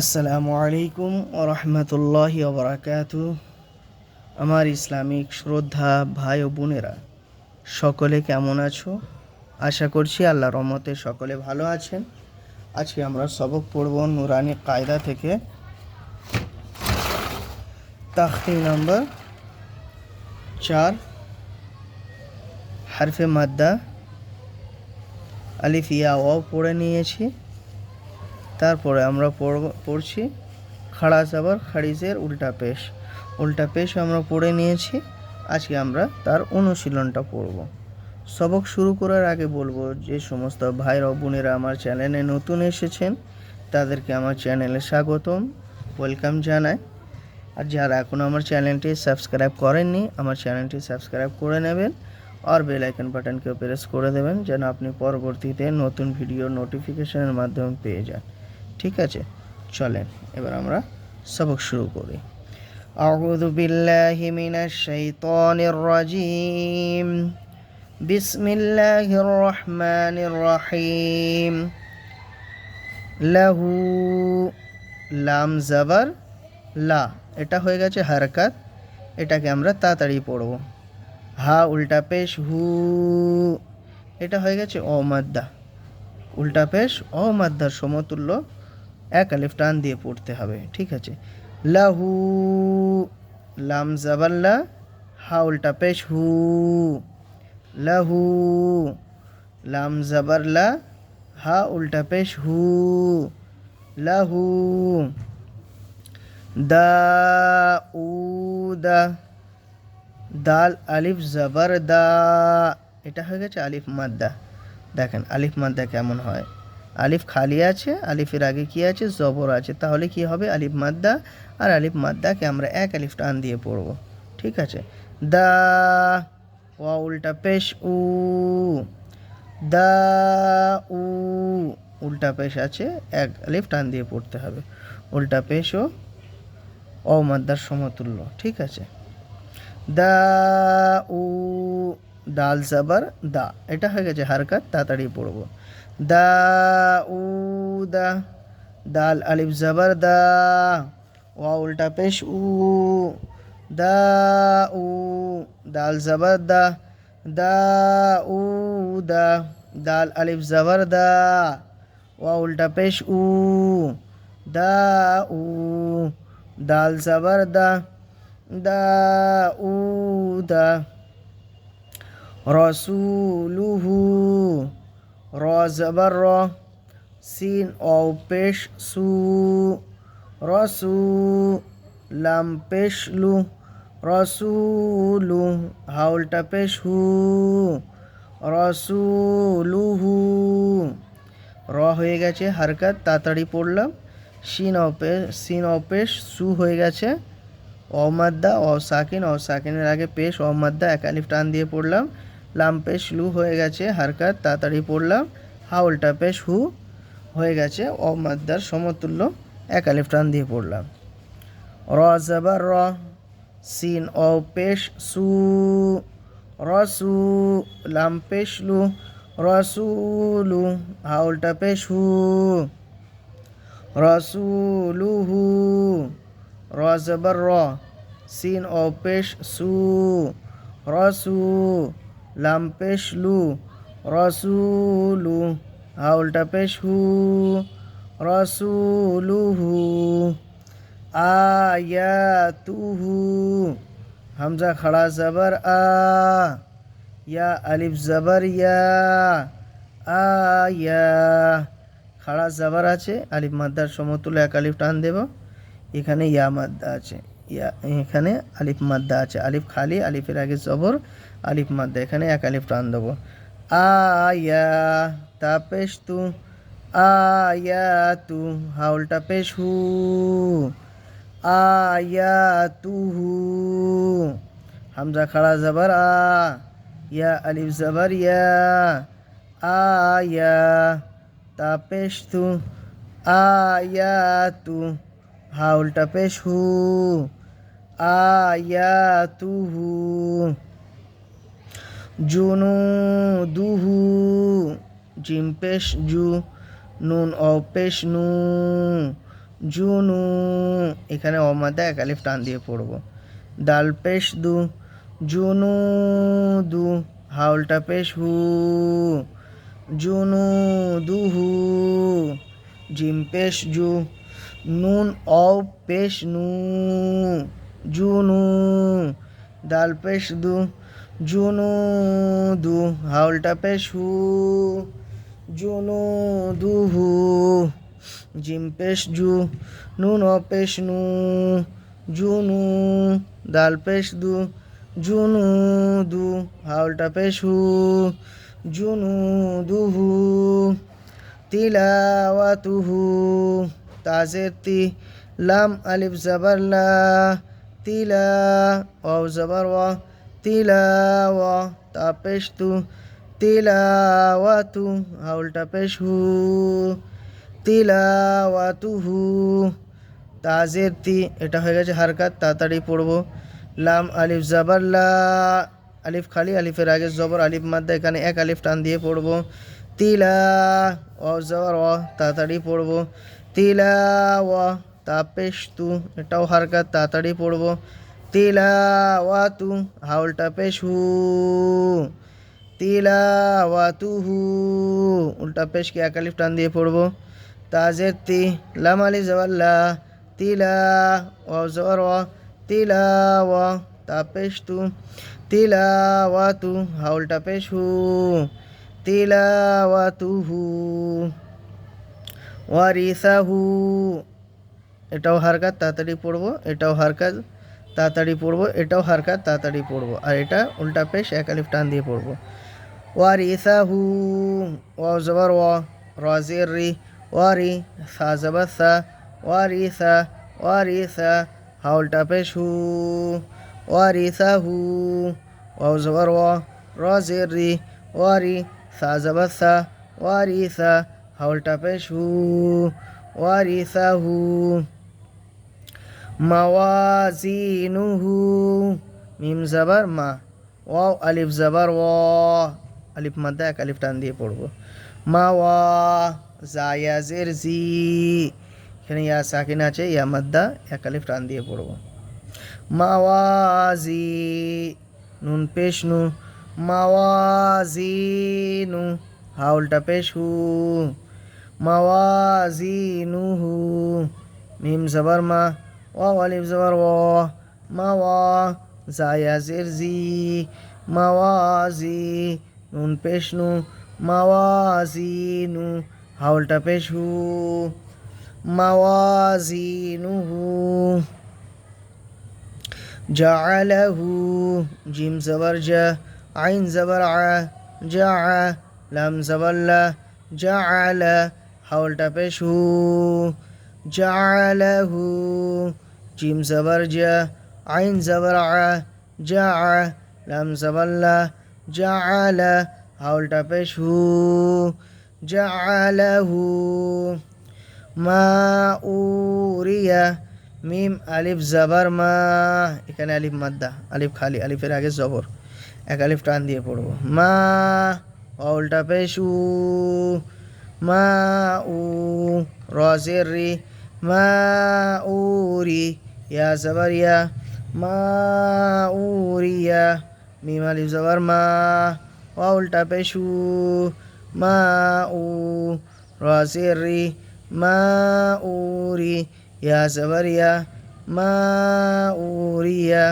আসসালামু আলাইকুম রহমতুল্লাহি ওবরাকাতু আমার ইসলামিক শ্রদ্ধা ভাই ও বোনেরা, সকলে কেমন আছো? আশা করছি আল্লাহ রহমতে সকলে ভালো আছেন। আজকে আমরা সবক পড়ব নুরানি কায়দা থেকে। তাখতি নম্বর চার, হারফে মাদ্দা, আলিফ ইয়া ওয়াও পড়ে নিয়েছি। তারপরে আমরা পড়ছি খাড়া জাবার খাড়িজের উল্টা পেশ। উল্টা পেশ আমরা পড়ে নিয়েছি, আজকে আমরা তার অনুশীলনটা পড়ব। সবক শুরু করার আগে বলব যে সমস্ত ভাইরা ও বোনেরা আমার চ্যানেলে নতুন এসেছেন, তাদেরকে আমার চ্যানেলে স্বাগতম, ওয়েলকাম জানাই। আর যারা এখন আমার চ্যানেলটি সাবস্ক্রাইব করেননি, আমার চ্যানেলটি সাবস্ক্রাইব করে নেবেন আর বেল আইকন বাটনকেও প্রেস করে দেবেন যেন আপনি পরবর্তীতে নতুন ভিডিও নোটিফিকেশনের মাধ্যমে পেয়ে যান। ঠিক আছে চলেন এবার আমরা সবক শুরু করি أعوذ بالله من الشيطان الرجيم بسم الله الرحمن الرحيم له লাম জাবার লা এটা হয়ে গেছে হারকাত এটাকে আমরা তাড়াতাড়ি পড়ব হা উল্টা পেশ হু এটা হয়ে গেছে অমাদ্দা উল্টা পেশ অমাদ্দার সমতুল্য এক আলিফ টান দিয়ে পড়তে হবে, ঠিক আছে? লাহু, লাম জাবাল্লা হা উল্টা পেশ, হু। লাহু, লাম জাবারলা হা উল্টা পেশ, হু। লাহু, দা, উ, দা, দাল, আলিফ, জবর, দা। এটা হয়ে গেছে আলিফ, মাদ্দা। দেখেন, আলিফ, মাদ্দা কেমন হয়? আলিফ খালি আছে, আলিফের আগে কি আছে? জবর আছে। তাহলে কি হবে? আলিফ মাদ্দা আর আলিফ মাদ্দাকে আমরা এক আলিফ টান দিয়ে পড়ব। ঠিক আছে? দা ওয়া উল্টা পেশ, উ। দা, উ। উল্টা পেশ আছে, এক আলিফ টান দিয়ে পড়তে হবে। উল্টা পেশ ও মাদ্দার সমতুল্য। ঠিক আছে? দা, উ, দাল জাবার, দা। এটা হয়ে গেছে হারকাত, তাড়াতাড়ি পড়ব। داود دال الف زبر دا. واو الټا پیش او. دا او. دال زبر دا. دا او دا. دال الف زبر دا. واو الټا پیش او. دا او. دال زبر دا. دا او دا. رسوله র জবর র সিন ও পেশ সু রসু লাম পেশ লু রসুলু হাউলটা পেশ হু রসুলুহু র হয়ে গেছে হারকাত, তাড়াতাড়ি পড়লাম। সিন অপেশ সিন অপেশ সু হয়ে গেছে। অমাদ্দা অ সাকিন অ সাকিনের আগে পেশ অমাদ্দা একালিফ টান দিয়ে পড়লাম। লাম পেশ লু হয়ে গেছে হারকাত তাড়াতাড়ি পড়লাম। হাউলটা পেশ হু হয়ে গেছে অমাদ্দার সমতুল্য একালিফ টান দিয়ে পড়লাম। র জাবার র সিন অ পেশ সু রসু লাম পেশ লু রসুলু হাউলটা পেশ হু রসুলুহু র জবর র সিন ও পেশ সু রসু লাম পেশ লু, রসুলু, হাউলটা পেশ হু, রসুলুহু, আয়াতুহু, হামজা খড়া জবর আ, ইয়া আলিফ জবর ইয়া আয়া খাড়া জাবার আছে, আলিফ মাদ্দার সমতুল এক আলিফ টান দেব, এখানে ইয়া মাদ্দা আছে। এখানে আলিফ মাদ্দা আছে। আলিফ খালি, আলিফের আগে জবর, আলিফ মাদ্দা। এখানে এক আলিফ টান দেবো। আয়া তা পেশ তু, আয়া তু, হাউলটা পেশ হু, আয়া তু হু, হামজা খাড়া জবর, আ, ইয়া, আলিফ জবর, ইয়া, আয়া তা পেশ তু আয়াতু হা উল্টা পেশ হু জুনু দুহু জিম পেশ জু, নুন অ পেশ নু, জুনু। এখানে অমাদা এক আলিফ টান দিয়ে পড়ব। দাল পেশ দু জুনু দু হাউলটা পেশ হু জুনু দুহু জিম পেশ জু, নুন অ পেশ নু। জুনু দাল পেশ দু, জুনু দু, হাউলটা পেশ হু, জুনু দুহু জিম পেশ জু, নুন পেশ নু, জুনু দাল পেশ দু, জুনু দু, হাউলটা পেশ হু, জুনু দুহু তিলাওয়াতুহু তাজের তি লাম আলিফ জবর লা তিলা, ওয়াও জবর ওয়া তিলাওয়া তা পেশ তু হু তাজের তি এটা হয়ে গেছে হারকাত, তাড়াতাড়ি পড়ব, লাম আলিফ জবর লা, আলিফ খালি, আলিফের আগে জবর, আলিফ মাদ্দা, এখানে এক আলিফ টান দিয়ে পড়ব, তিলা ও জবর অ তাড়াতাড়ি পড়ব, তিলা, ওয়া তা পেশ তু এটাও হারকাত তাড়াতাড়ি পড়ব তিলা ওয়া তু হাউলটা পেশ হু তিলা ওয়া তু হু উল্টা পেশকে এক আলিফ টান দিয়ে পড়ব তাজের তি লাম আলিফ জবর লা তিলা ও জবর অ তিলা ওয়া তা পেশ তু তিলা ওয়া তু হাউলটা পেশ হু তিলাওয়াতুহু ওয়ারিসাহু এটাও হারকাত তাড়াতাড়ি পড়ব, এটাও হারকাত তাড়াতাড়ি পড়ব, এটাও হারকাত তাড়াতাড়ি পড়ব। আর এটা উল্টা পেশ, এক আলিফ টান দিয়ে পড়ব। ওয়ারিসাহু, ওয়াও জবর, ওয়া, রাজির রি, ওয়ারি, সা জবর, সা, ওয়ারিসা ওয়ারিসা হাউলটা পেশ, হু, ওয়ারিসাহু, ওয়াও জবর, ওয়া, রাজির রি, ওয়ারি, সা জবর, সা, ওয়ারিসা হাউলটা পেশ, হু, ওয়ারিসাহু মাওয়াজিনুহু মিম জবর মা ওয়াও আলিফ জবর ওয়া আলিফ মাদ্দা এক আলিফ টান দিয়ে পড়ব মা ওয়া জায়াজের জি এখানে ইয়া সাকিন আছে ইয়া মাদ্দা এক আলিফ টান দিয়ে পড়ব মাওয়াজি নুন পেশ নু মাওয়াজিনু হাউলটা পেশ হু মাওয়াজিনুহু মিম জবর মা ওয়াও আলিফ জবর ওয়া মাওয়া জায়াজের জি মাওয়াজি নুন পেশ নু মাওয়াজিনু হাউলটা পেশ হু মাওয়াজিনুহু জাআলাহু জিম জবর জা আইন জবর আ জা লাম জবর লা জাআলা হাউলটা পেশ হু জাআলাহু জিম জবর জা আইন জবর আ জা লাম জবর লা জাআলা হাউলটা পেশ হু জাআলাহু মা উরিয়া মিম আলিফ জবর মা এখানে আলিফ মাদ্দা আলিফ খালি আলিফের আগে জবর, এক আলিফ টান দিয়ে পড়ব, মা উল্টা পেশু মা উ রজের রি মা উরি ইয়া জবর ইয়া মা উরিয়া মিম আলিফ জবর মা উল্টা পেশু মা উ রজের রি মা উরি ইয়া জবর ইয়া মা উরিয়া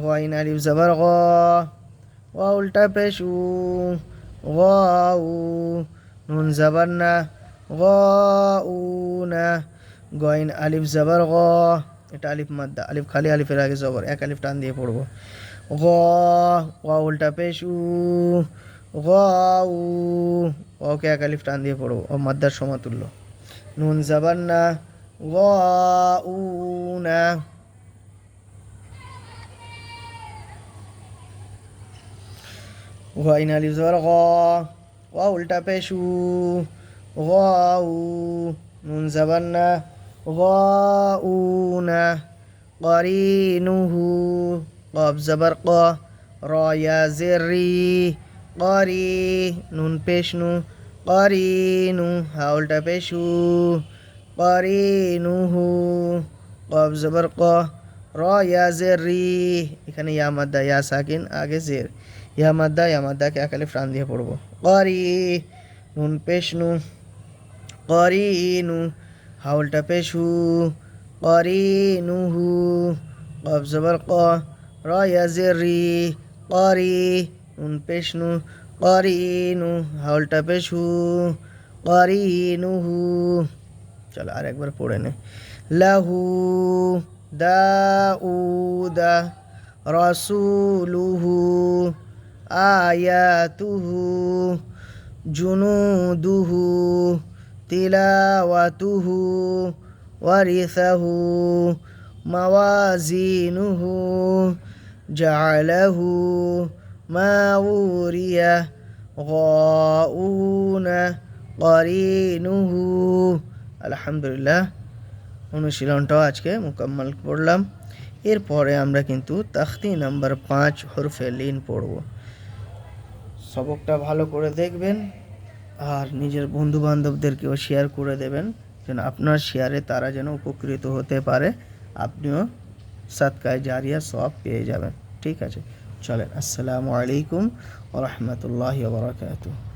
গাইন আলিফ জবর গ ওয়া উল্টা পেশু গাউ নুন জবর না গ উ না গইন আলিফ জবর গ এটা আলিফ মাদ্দা আলিফ খালি আলিফের আগে জবর এক আলিফ টান দিয়ে পড়ব. গ ওয়া উল্টা পেশু উ. ওকে এক আলিফ টান দিয়ে পড়ব. ও মাদ্দার সমাতুল্য. নুন জাবান না জবর গ ওয়া উল্টা পেশু গাউ व उल्टा पेश। नून जबरना गऊन करीनूहू। कब जबर क रोया जर्री। करी, नून पेश नू करीनू, हा, उल्टा पेश। करीनूहू। कब जबर क रोया जर्री। এখানে ইয়া মাদ্দা ইয়া ইয়া মাদ্দা, ইয়া মাদ্দাকে একালে ফ্রান দিয়ে পড়ব। করি নুন পেশ নু করিনু হাউলটা পেশু করিনুহু কব জবর ক, র ইয়া জের রি করি নুন পেশ নু করিনু হাউলটা পেশু করিনুহু চলো আর একবার পড়ে নে। লাহু দাউদা রসুলুহু আয়াতুহু জুনুদুহু তিলাওয়াতুহু ওয়ারিসাহু মাওয়াজিনুহু জালাহু মাউরিয়া গাউনা করিনুহু। আলহামদুলিল্লাহ, অনুশীলনটাও আজকে মোকাম্মল করলাম। এরপরে আমরা কিন্তু তাখতি নাম্বার পাঁচ হরফে লিন পড়ব। সবকটা ভালো করে দেখবেন আর নিজের বন্ধু বান্ধবদেরকেও শেয়ার করে দেবেন যেন আপনার শেয়ারে তারা যেন উপকৃত হতে পারে। আপনিও সাতকায় জারিয়া সব পেয়ে যাবেন। ঠিক আছে, চলেন। আসসালামু আলাইকুম ওরহমতুল্লাহ বারকাতুহ।